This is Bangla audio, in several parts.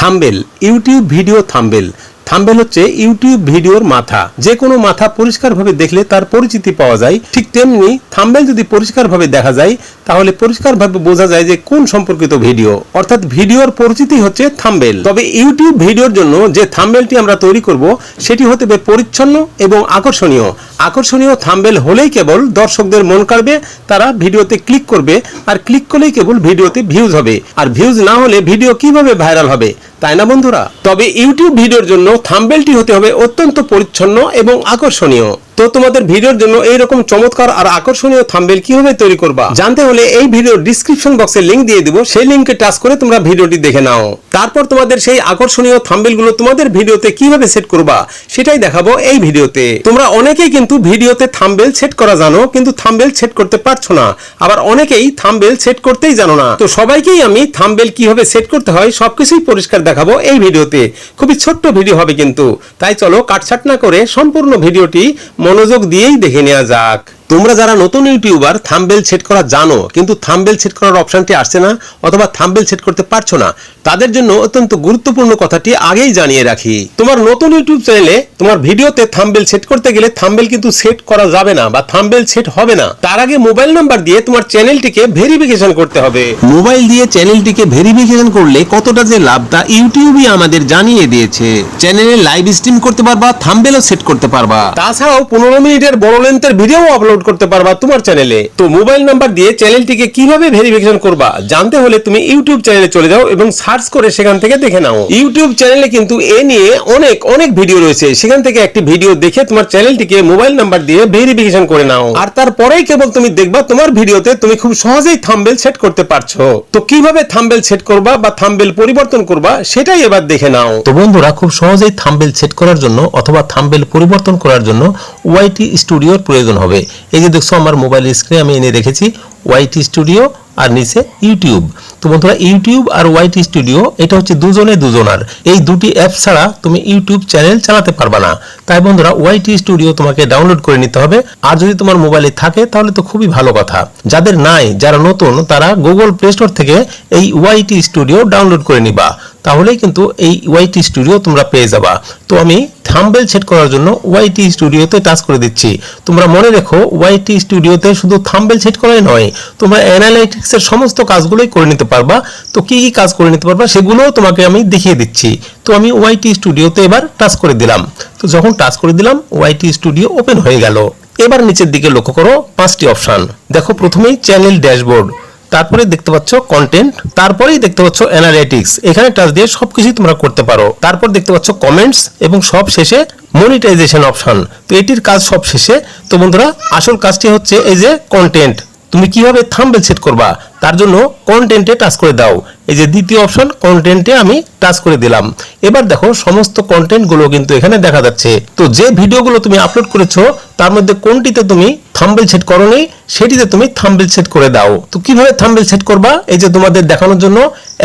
Thumbnail, YouTube video thumbnail. Thumbnail হচ্ছে ইউটিউব ভিডিওর মাথা। যে কোনো মাথা পরিষ্কারভাবে দেখলে তার পরিচিতি পাওয়া যায়। ঠিক তেমনি থাম্বেল যদি পরিষ্কারভাবে দেখা যায় তাহলে পরিষ্কারভাবে বোঝা যায় যে কোন সম্পর্কিত ভিডিও। অর্থাৎ ভিডিওর পরিচিতি হচ্ছে থাম্বেল। তবে ইউটিউব ভিডিওর জন্য যে থাম্বেলটি আমরা তৈরি করব, সেটি হতে হবে পরিচ্ছন্ন এবং আকর্ষণীয়। আকর্ষণীয় থাম্বেল হলেই কেবল দর্শকদের মন কাড়বে, তারা ভিডিওতে ক্লিক করবে, আর ক্লিক করলেই কেবল ভিডিওতে ভিউজ হবে। আর ভিউজ না হলে ভিডিও কীভাবে ভাইরাল হবে, তাই না বন্ধুরা? তবে ইউটিউব ভিডিওর জন্য থাম্বেলটি হতে হবে অত্যন্ত পরিচ্ছন্ন এবং আকর্ষণীয়। তো তোমাদের ভিডিওর জন্য এইরকম চমৎকার আর আকর্ষণীয় থাম্বেল কীভাবে তৈরি করবা? জানতে হলে এই ভিডিও ডিসক্রিপশন বক্সে লিংক দিয়ে দিব। সেই লিংকে টাচ করে তোমরা ভিডিওটি দেখে নাও। তারপর তোমাদের সেই আকর্ষণীয় থাম্বেলগুলো তোমাদের ভিডিওতে কীভাবে সেট করবা, সেটাই দেখাবো এই ভিডিওতে। তোমরা অনেকেই কিন্তু ভিডিওতে থাম্বেল সেট করা জানো, কিন্তু থাম্বেল সেট করতে পারছ না। আবার অনেকেই থাম্বেল সেট করতেই জানো না। তো সবাইকেই আমি থাম্বেল কীভাবে সেট করতে হয়, সবকিছুই পরিষ্কার দেখাবো এই ভিডিওতে। খুবই ছোট্ট ভিডিও হবে কিন্তু। তাই চলো কাটছাট না করে সম্পূর্ণ ভিডিওটি মনোযোগ দিয়েই দেখে নেওয়া যাক। তোমরা যারা নতুন ইউটিউবার থাম্বেল সেট করা জানো কিন্তু থাম্বেল সেট করার অপশনটি আসছে না অথবা থাম্বেল সেট করতে পারছ না তাদের জন্য অত্যন্ত গুরুত্বপূর্ণ কথাটি আগেই জানিয়ে রাখি। তোমার নতুন ইউটিউব চ্যানেলে তোমার ভিডিওতে থাম্বেল সেট করতে গেলে থাম্বেল কিন্তু সেট করা যাবে না বা থাম্বেল সেট হবে না। তার আগে মোবাইল নাম্বার দিয়ে তোমার চ্যানেলটিকে ভেরিফিকেশন করতে হবে। মোবাইল দিয়ে চ্যানেলটিকে ভেরিফিকেশন করলে কতটা যে লাভ তা ইউটিউবই আমাদের জানিয়ে দিয়েছে। চ্যানেলে লাইভ স্ট্রিম করতে পারবা থাম্বেলও সেট করতে পারবা। তাছাড়াও পনেরো মিনিটের বড় লেন্থের ভিডিও আপলোড করতে পারবা তোমার চ্যানেলে তো মোবাইল নাম্বার দিয়ে চ্যানেলটিকে কীভাবে ভেরিফিকেশন করবা, জানতে হলে তুমি ইউটিউব চ্যানেলে চলে যাও এবং সার্চ করে সেখান থেকে দেখে নাও। ইউটিউব চ্যানেলে কিন্তু এ নিয়ে অনেক অনেক ভিডিও রয়েছে। সেখান থেকে একটি ভিডিও দেখে তোমার চ্যানেলটিকে মোবাইল নাম্বার দিয়ে ভেরিফিকেশন করে নাও। আর তারপরেই কেবল তুমি দেখবা তোমার ভিডিওতে তুমি খুব সহজেই থাম্বেল সেট করতে পারছ। তো কীভাবে থাম্বেল সেট করবা বা থাম্বেল পরিবর্তন করবা, সেটাই এবার দেখে নাও। তো বন্ধুরা, খুব সহজেই থাম্বেল সেট করার জন্য অথবা থাম্বেল পরিবর্তন করার জন্য ওয়াইটি স্টুডিওর প্রয়োজন হবে। এই যে দেখছ, আমার মোবাইল স্ক্রিনে আমি এনে রেখেছি ওয়াইটি স্টুডিও আর নিচে ইউটিউব তো বন্ধুরা ইউটিউব আর ওয়াইটি স্টুডিও এটা হচ্ছে দুজনে দুজনার। এই দুটি অ্যাপ ছাড়া তুমি ইউটিউব চ্যানেল চালাতে পারবে না। তাই বন্ধুরা ওয়াইটি স্টুডিও তোমাকে ডাউনলোড করে নিতে হবে। আর যদি তোমার মোবাইলে থাকে, তাহলে তো খুবই ভালো কথা। যাদের নাই, যারা নতুন, তারা গুগল প্লে স্টোর থেকে এই ওয়াইটি স্টুডিও ডাউনলোড করে নিবা। তাহলেই কিন্তু এই ওয়াইটি স্টুডিও তোমরা পেয়ে যাবা। তো আমি থাম্বেল সেট করার জন্য ওয়াইটি স্টুডিওতে টাচ করে দিচ্ছি। তোমরা মনে রেখো ওয়াইটি স্টুডিওতে শুধু থাম্বেল সেট করাই নয়, তোমরা অ্যানালাইটিক্স এর সমস্ত কাজগুলোই করে নিতে পারবা। তো কি কি কাজ করে নিতে পারবা সেগুলোও তোমাকে আমি দেখিয়ে দিচ্ছি। তো আমি ওয়াইটি স্টুডিওতে এবার টাচ করে দিলাম। তো যখন টাচ করে দিলাম ওয়াইটি স্টুডিও ওপেন হয়ে গেল। এবার নিচের দিকে লক্ষ্য করো, পাঁচটি অপশন দেখো, প্রথমেই চ্যানেল ড্যাশবোর্ড তারপরে দেখতে পাচ্ছ কন্টেন্ট তারপরেই দেখতে পাচ্ছ অ্যানালিটিক্স এখানে টাচ দিয়ে সবকিছু তোমরা করতে পারো। তারপর দেখতে পাচ্ছ কমেন্টস এবং সব শেষে মনিটাইজেশন অপশন তো এটির কাজ সব শেষে। তো বন্ধুরা, আসল কাজটি হচ্ছে এই যে কন্টেন্ট তুমি কীভাবে থাম্বেল সেট করবা? তার জন্য কন্টেন্টে টাচ করে দাও। এই যে দ্বিতীয় অপশন কন্টেন্টে আমি টাচ করে দিলাম। এবার দেখো, সমস্ত কন্টেন্টগুলো কিন্তু এখানে দেখা যাচ্ছে। তো যে ভিডিওগুলো তুমি আপলোড করেছ, তার মধ্যে কোনটিতে তুমি থাম্বেল সেট করোনি, সেটিতে তুমি থাম্বেল সেট করে দাও। তো কীভাবে থাম্বেল সেট করবা? এই যে তোমাদের দেখানোর জন্য,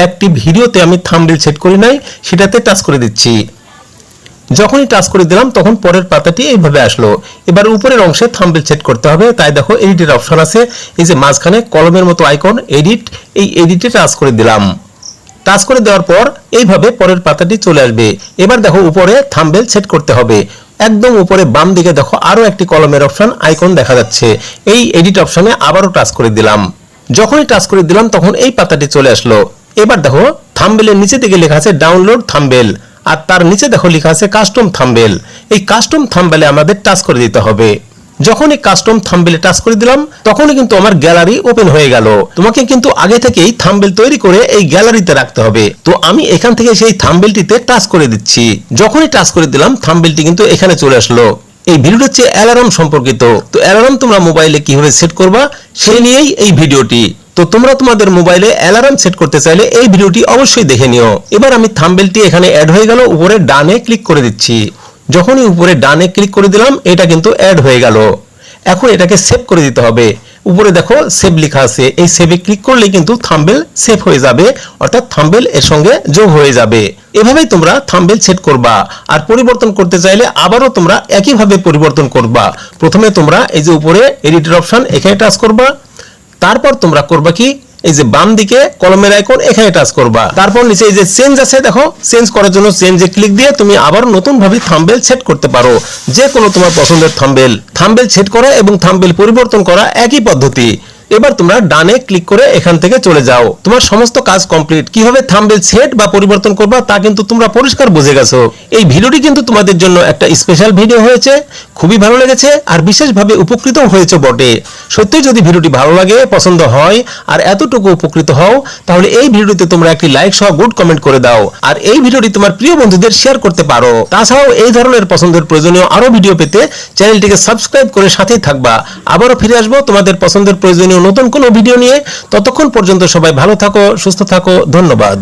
একটি ভিডিওতে আমি থাম্বেল সেট করি নাই, সেটাতে টাচ করে দিচ্ছি। যখনই টাচ করে দিলাম, তখন পরের পাতাটি এইভাবে আসলো। এবার উপরের অংশে থাম্বেল সেট করতে হবে। তাই দেখো এডিটের অপশন আছে। এই যে মাঝখানে কলমের মতো আইকন এডিট এই এডিটে টাচ করে দিলাম। টাচ করে দেওয়ার পর এইভাবে পরের পাতাটি চলে আসবে। এবার দেখো, উপরে থাম্বেল সেট করতে হবে। একদম উপরে বাম দিকে দেখো, আরও একটি কলমের অপশন আইকন দেখা যাচ্ছে। এই এডিট অপশনে আবারও টাচ করে দিলাম। যখনই টাচ করে দিলাম, তখন এই পাতাটি চলে আসলো। এবার দেখো থাম্বেলের নিচে দিকে লেখা আছে ডাউনলোড থাম্বেল আর তার নিচে দেখো লেখা আছে কাস্টম থাম্বেল এই কাস্টম থাম্বেলে আমাদের টাচ করে দিতে হবে। যখন এই কাস্টম থাম্বেলে টাচ করে দিলাম, তখনই কিন্তু আমার গ্যালারি ওপেন হয়ে গেল। তোমাকে কিন্তু আগে থেকেই থাম্বেল তৈরি করে এই গ্যালারিতে রাখতে হবে। তো আমি এখান থেকে সেই থাম্বেলটিতে টাচ করে দিচ্ছি। যখনই টাচ করে দিলাম থাম্বেলটি কিন্তু এখানে চলে আসলো। এই ভিডিওটা হচ্ছে অ্যালার্ম সম্পর্কিত। তো অ্যালার্ম তোমরা মোবাইলে কীভাবে সেট করবা সেই নিয়েই এই ভিডিওটি। তো তোমরা তোমাদের মোবাইলে অ্যালার্ম সেট করতে চাইলে এই ভিডিওটি অবশ্যই দেখে নিও। এবার আমি থাম্বেলটি এখানে অ্যাড হয়ে গেল, উপরে ডানে ক্লিক করে দিচ্ছি। যখনই উপরে ডানে ক্লিক করে দিলাম, এটা কিন্তু অ্যাড হয়ে গেল। এখন এটাকে সেভ করে দিতে হবে। উপরে দেখো সেভ লেখা আছে। এই সেভে ক্লিক করলে কিন্তু থাম্বেল সেভ হয়ে যাবে, অর্থাৎ থাম্বেল এর সঙ্গে যোগ হয়ে যাবে। এভাবেই তোমরা থাম্বেল সেট করবা। আর পরিবর্তন করতে চাইলে আবারও তোমরা একইভাবে পরিবর্তন করবা। প্রথমে তোমরা এই যে উপরে এডিটর অপশন এখানে টাচ করবা। তারপর তোমরা করবা কি? এই যে বাম দিকে কলমের আইকন, এখানে টাচ করবা। তারপর নিচে এই যে চেঞ্জ আছে, দেখো চেঞ্জ করার জন্য চেঞ্জে ক্লিক দিয়ে তুমি আবার নতুন ভাবে থাম্বেল সেট করতে পারো। যে কোনো তোমার পছন্দের থাম্বেল থাম্বেল সেট করা এবং থাম্বেল পরিবর্তন করা একই পদ্ধতি। এবার তোমরা ডানে ক্লিক করে এখান থেকে চলে যাও। তোমার সমস্ত কাজ কমপ্লিট কীভাবে থাম্বেল সেট বা পরিবর্তন করবা তা কিন্তু তোমরা পরিষ্কার বুঝে গেছো। এই ভিডিওটি কিন্তু তোমাদের জন্য একটা স্পেশাল ভিডিও হয়েছে। খুবই ভালো লেগেছে আর বিশেষভাবে উপকৃত হয়েছে বটে। সত্যি যদি ভিডিওটি ভালো লাগে, পছন্দ হয় আর এতটুকু উপকৃত হও, তাহলে এই ভিডিওটিতে তোমরা একটি লাইক সহ গুড কমেন্ট করে দাও। আর এই ভিডিওটি তোমার প্রিয় বন্ধুদের শেয়ার করতে পারো। তাছাড়াও এই ধরনের পছন্দের প্রয়োজনীয় আরও ভিডিও পেতে চ্যানেলটিকে সাবস্ক্রাইব করে সাথেই থাকবা। আবারও ফিরে আসব তোমাদের পছন্দের প্রয়োজনীয় নতুন কোনো ভিডিও নিয়ে ততক্ষণ পর্যন্ত সবাই ভালো থাকো সুস্থ থাকো ধন্যবাদ।